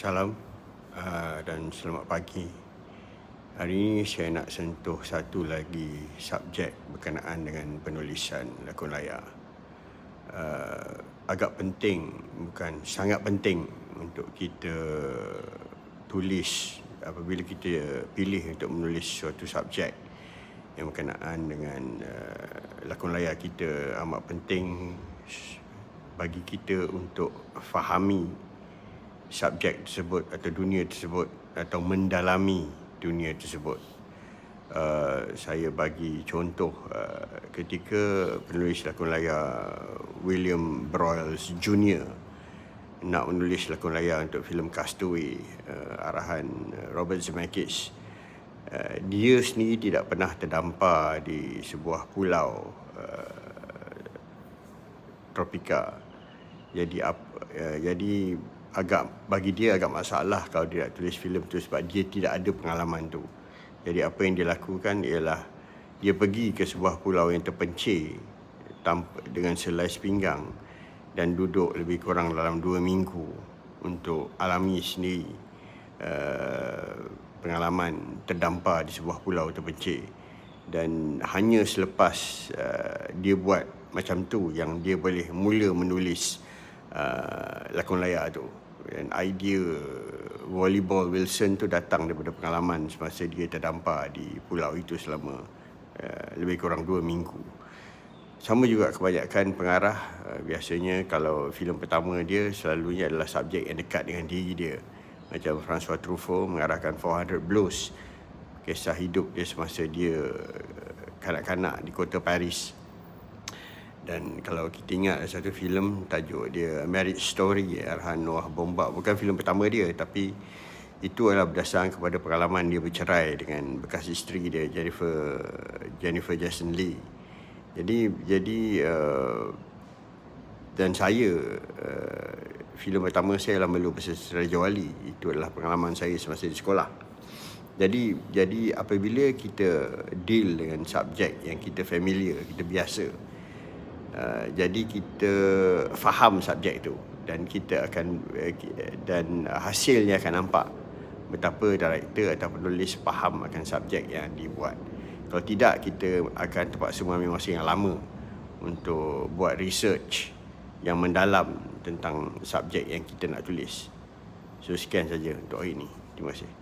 Salam uh, dan selamat pagi. Hari ini saya nak sentuh satu lagi subjek berkenaan dengan penulisan lakon layar. Uh, agak penting, bukan sangat penting untuk kita tulis apabila kita pilih untuk menulis suatu subjek yang berkenaan dengan uh, lakon layar kita amat penting bagi kita untuk fahami subjek tersebut atau dunia tersebut atau mendalami dunia tersebut. Uh, saya bagi contoh uh, ketika penulis lakon layar William Broyles Jr. nak menulis lakon layar untuk filem Castaway uh, arahan Robert Zemeckis. Uh, dia sendiri tidak pernah terdampar di sebuah pulau uh, tropika. Jadi uh, jadi agak bagi dia agak masalah kalau dia nak tulis filem tu sebab dia tidak ada pengalaman tu. Jadi apa yang dia lakukan ialah dia pergi ke sebuah pulau yang terpencil tanpa dengan selai pinggang dan duduk lebih kurang dalam dua minggu untuk alami sendiri uh, pengalaman terdampar di sebuah pulau terpencil dan hanya selepas uh, dia buat macam tu yang dia boleh mula menulis uh, lakon layar tu dan idea volleyball Wilson tu datang daripada pengalaman semasa dia terdampar di pulau itu selama uh, lebih kurang dua minggu. Sama juga kebanyakan pengarah uh, biasanya kalau filem pertama dia selalunya adalah subjek yang dekat dengan diri dia. Macam François Truffaut mengarahkan 400 Blues. Kisah hidup dia semasa dia uh, kanak-kanak di kota Paris dan kalau kita ingat satu filem tajuk dia Marriage Story arahan Noah Bombak bukan filem pertama dia tapi itu adalah berdasarkan kepada pengalaman dia bercerai dengan bekas isteri dia Jennifer Jennifer Jason Lee. Jadi jadi uh, dan saya uh, filem pertama saya adalah Melu Bersama Raja Wali. Itu adalah pengalaman saya semasa di sekolah. Jadi jadi apabila kita deal dengan subjek yang kita familiar, kita biasa, Uh, jadi kita faham subjek itu dan kita akan uh, dan hasilnya akan nampak betapa director atau penulis faham akan subjek yang dibuat. Kalau tidak kita akan terpaksa mengambil masa yang lama untuk buat research yang mendalam tentang subjek yang kita nak tulis. So sekian saja untuk hari ini. Terima kasih.